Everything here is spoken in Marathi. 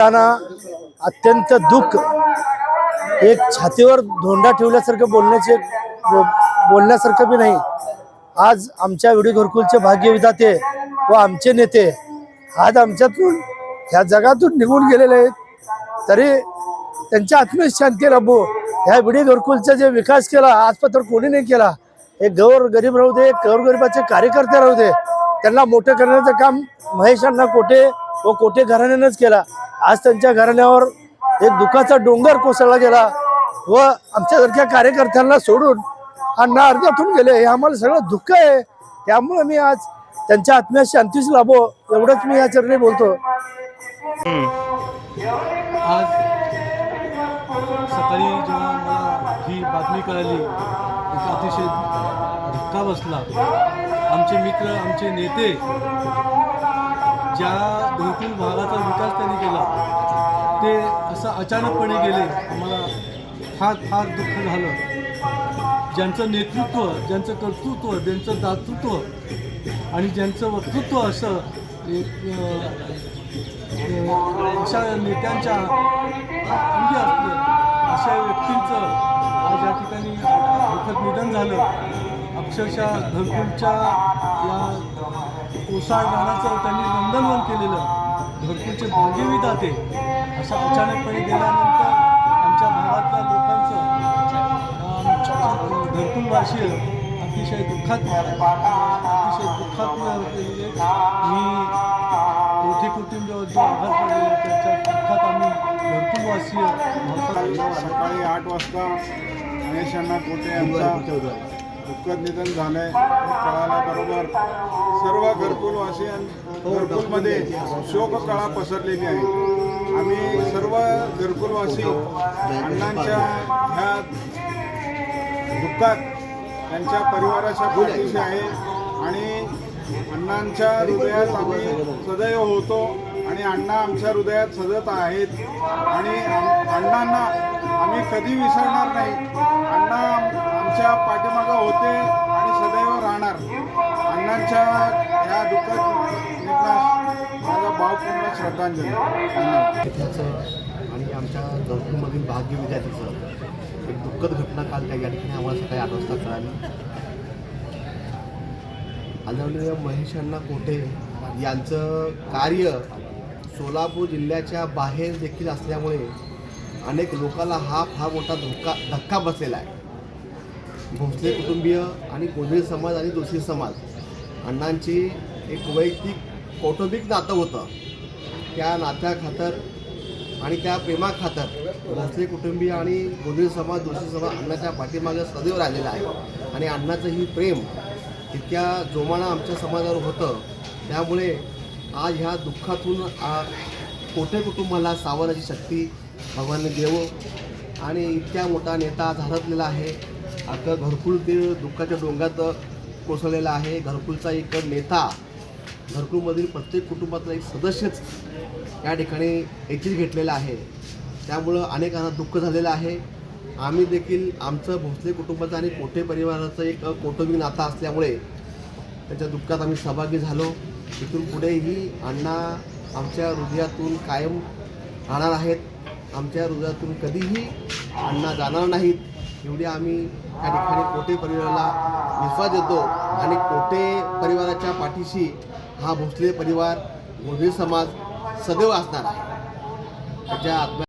त्यांना अत्यंत दुःख एक छातीवर धोंडा ठेवल्यासारखं बोलण्याचे बो- बोलण्यासारखं बी नाही. आज आमच्या विडी घरकुलचे भाग्यविधाते व आमचे नेते आज आमच्यातून ह्या जगातून निघून गेलेले आहेत. तरी त्यांच्या आत्मेश शांती राबो ह्या विडी घरकुलचा जे विकास केला आजपत्र कोणी नाही केला हे गौर गरीब राहू दे गौर गरिबाचे कार्यकर्ते राहू दे त्यांना मोठं करण्याचं काम महेशांना अण्णा कोटे व कोठे घराण्यानंच केला. आज त्यांच्या घराण्यावर एक दुःखाचा डोंगर कोसळला गेला व आमच्यासारख्या कार्यकर्त्यांना सोडून अण्णा अर्ध्यातून गेले. हे आम्हाला सगळं दुःख आहे. त्यामुळे मी आज त्यांच्या आत्म्यात शांतीच लाभो एवढंच मी या चरणी बोलतो. आज सकाळी जेव्हा मला ही बातमी कळाली अतिशय धक्का बसला. आमचे मित्र आमचे नेते ज्या घरकुल भागाचा विकास त्यांनी केला ते असं अचानकपणे गेले. आम्हाला फार फार दुःख झालं. ज्यांचं नेतृत्व ज्यांचं कर्तृत्व ज्यांचं दातृत्व आणि ज्यांचं वक्तृत्व असं एक अशा नेत्यांच्या अंगी असलं अशा व्यक्तींचं आज या ठिकाणी दुःखद निधन झालं. अक्षरशः घरकुलच्या या कोसाळ गाण्याचं त्यांनी नंदनवन केलेलं घरकुलचे दाते अशा अचानकपणे गेल्यानंतर आमच्या भागातल्या लोकांचं आमच्या घरकुलवासीय अतिशय दुःखात अतिशय दुःखात मी मोठे कुटुंब जो आघात दुःखात आम्ही घरकुलवासीय सकाळी आठ वाजता गणेशांना अण्णा कोटे यांचा दुःखद निधन झालंय हे कळाल्याबरोबर सर्व घरकुलवासी घरकुलमध्ये शोककळा पसरलेली आहे. आम्ही सर्व घरकुलवासी अण्णांच्या ह्या दुःखात त्यांच्या परिवाराच्या पाठीशी आहे आणि अण्णांच्या हृदयात आम्ही सदैव होतो आणि अण्णा आमच्या हृदयात सजत आहेत आणि अण्णांना आम्ही कधी विसरणार नाही. अण्णा आमच्या पाठीमागं होते आणि सदैव राहणार. अण्णांच्या ह्या दुःखात माझा भावपूर्ण श्रद्धांजली. त्याचं आणि आमच्या घरकुलमधील भाग्य विद्यार्थीचं एक दुःखद घटना काल त्या या ठिकाणी आम्हाला सकाळी आठ वाजता कळाली. आदरणीय महेशांना कोठे यांचं कार्य सोलापूर जिल्ह्याच्या बाहेर देखील असल्यामुळे अनेक लोकांना हा फार मोठा धोका धक्का बसलेला आहे. भोसले कुटुंबीय आणि गोंधळी समाज आणि दोषी समाज अण्णांची एक वैयक्तिक कौटुंबिक नातं होतं. त्या नात्याखातर आणि त्या प्रेमाखातर भोसले कुटुंबीय आणि गोंधळी समाज दोषी समाज अण्णाच्या पाठीमागे सदैव राहिलेला आहे. आणि अण्णाचं ही प्रेम इतक्या जोमानं आमच्या समाजावर होतं. त्यामुळे आज ह्या दुःखातून आ, कोठे कुटुंबाला सावरण्याची शक्ती भगवानने देव. आणि इतक्या मोठा नेता आज हरपलेला आहे. आता घरकुल ते दुःखाच्या डोंगात कोसळलेला आहे. घरकुलचा एक नेता घरकुलमधील प्रत्येक कुटुंबातला एक सदस्यच या ठिकाणी एचील घेतलेला आहे. त्यामुळं अनेकांना दुःख झालेलं आहे. आम्ही देखील आमचं भोसले कुटुंबाचं आणि कोठे परिवाराचं एक कौटुंबिक नातं असल्यामुळे त्याच्या दुःखात आम्ही सहभागी झालो. इथून पुढेही अण्णा आमच्या हृदयातून कायम राहणार आहेत. आमच्या हृदयातून कधीही अण्णा जाणार नाहीत. एवढी आम्ही त्या ठिकाणी कोटे परिवाराला विश्वास देतो. आणि कोटे परिवाराच्या पाठीशी हा भोसले परिवार गोंधळी समाज सदैव असणार आहे. त्याच्या आत्म्या